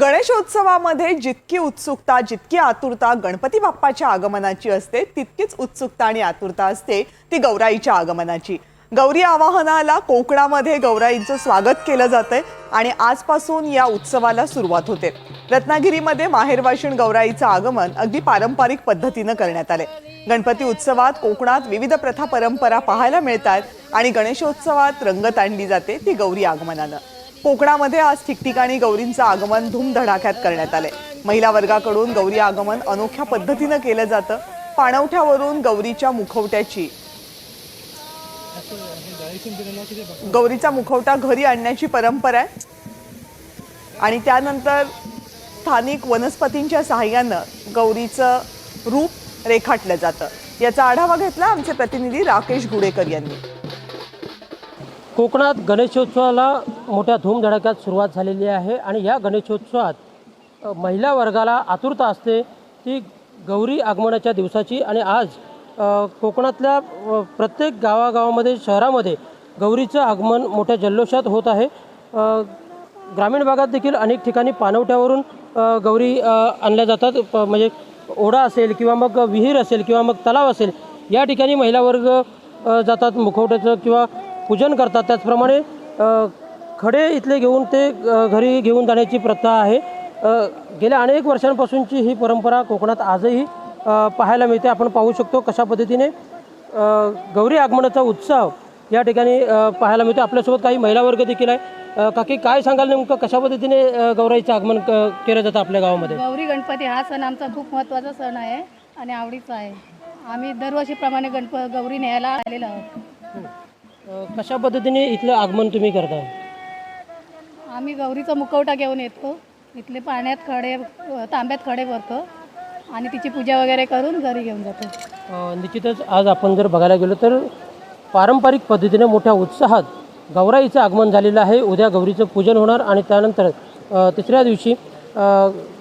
गणेशोत्सवामध्ये जितकी उत्सुकता जितकी आतुरता गणपती बाप्पाच्या आगमनाची असते तितकीच उत्सुकता आणि आतुरता असते ती गौराईच्या आगमनाची. गौरी आवाहनाला कोकणामध्ये गौराईंचं स्वागत केलं जातंय आणि आजपासून या उत्सवाला सुरुवात होते. रत्नागिरीमध्ये माहेरवाशिण गौराईचं आगमन अगदी पारंपरिक पद्धतीनं करण्यात आले गणपती उत्सवात कोकणात विविध प्रथा परंपरा पाहायला मिळतात आणि गणेशोत्सवात रंगत आणली जाते ती गौरी आगमनानं. कोकणामध्ये आज ठिकठिकाणी गौरींचं आगमन धूमधडाक्यात करण्यात आलंय. महिला वर्गाकडून गौरी आगमन अनोख्या पद्धतीनं केलं जातं. पाणवठ्यावरून गौरीच्या मुखवट्याची. गौरीचा मुखवटा घरी आणण्याची परंपरा आहे. आणि त्यानंतर स्थानिक वनस्पतींच्या सहाय्यानं गौरीचं रूप रेखाटलं जातं. याचा आढावा घेतला आमचे प्रतिनिधी राकेश गुडेकर यांनी. कोकणात गणेशोत्सवाला मोठ्या धूमधडाक्यात सुरुवात झालेली आहे आणि या गणेशोत्सवात महिला वर्गाला आतुरता असते ती गौरी आगमनाच्या दिवसाची आणि आज कोकणातल्या प्रत्येक गावागावामध्ये शहरामध्ये गौरीचं आगमन मोठ्या जल्लोषात होत आहे. ग्रामीण भागात देखील अनेक ठिकाणी पाणवठ्यावरून गौरी आणल्या जातात. प- म्हणजे ओढा असेल किंवा मग विहीर असेल किंवा मग तलाव असेल या ठिकाणी महिला वर्ग जातात मुखवट्याचं किंवा पूजन करतात. त्याचप्रमाणे खडे इथले घेऊन ते घरी घेऊन जाण्याची प्रथा आहे. गेल्या अनेक वर्षांपासूनची ही परंपरा कोकणात आजही पाहायला मिळते. आपण पाहू शकतो कशा पद्धतीने गौरी आगमनाचा उत्सव या ठिकाणी पाहायला मिळतो. आपल्यासोबत काही महिला वर्ग देखील आहे. काकी काय सांगाल नेमकं? कशा पद्धतीने गौराईचं आगमन केलं जातं आपल्या गावामध्ये? गौरी गणपती हा सण आमचा खूप महत्त्वाचा सण आहे आणि आवडीचा आहे. आम्ही दरवर्षीप्रमाणे गणप गौरी न्यायला आलेलो आहोत. कशा पद्धतीने इथलं आगमन तुम्ही करता? आम्ही गौरीचा मुखवटा घेऊन येतो. इथले पाण्यात खडे तांब्यात खडे भरतो. आणि तिची पूजा वगैरे करून घरी घेऊन जातो. निश्चितच आज आपण जर बघायला गेलो तर पारंपरिक पद्धतीने मोठ्या उत्साहात गौराईचं आगमन झालेलं आहे. उद्या गौरीचं पूजन होणार आणि त्यानंतर तिसऱ्या दिवशी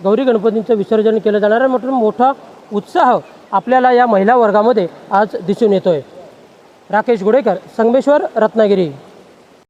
गौरी गणपतींचं विसर्जन केलं जाणार आहे. म्हटलं मोठा उत्साह आपल्याला या महिला वर्गामध्ये आज दिसून येतोय. राकेश गुडेकर संगमेश्वर रत्नागिरी.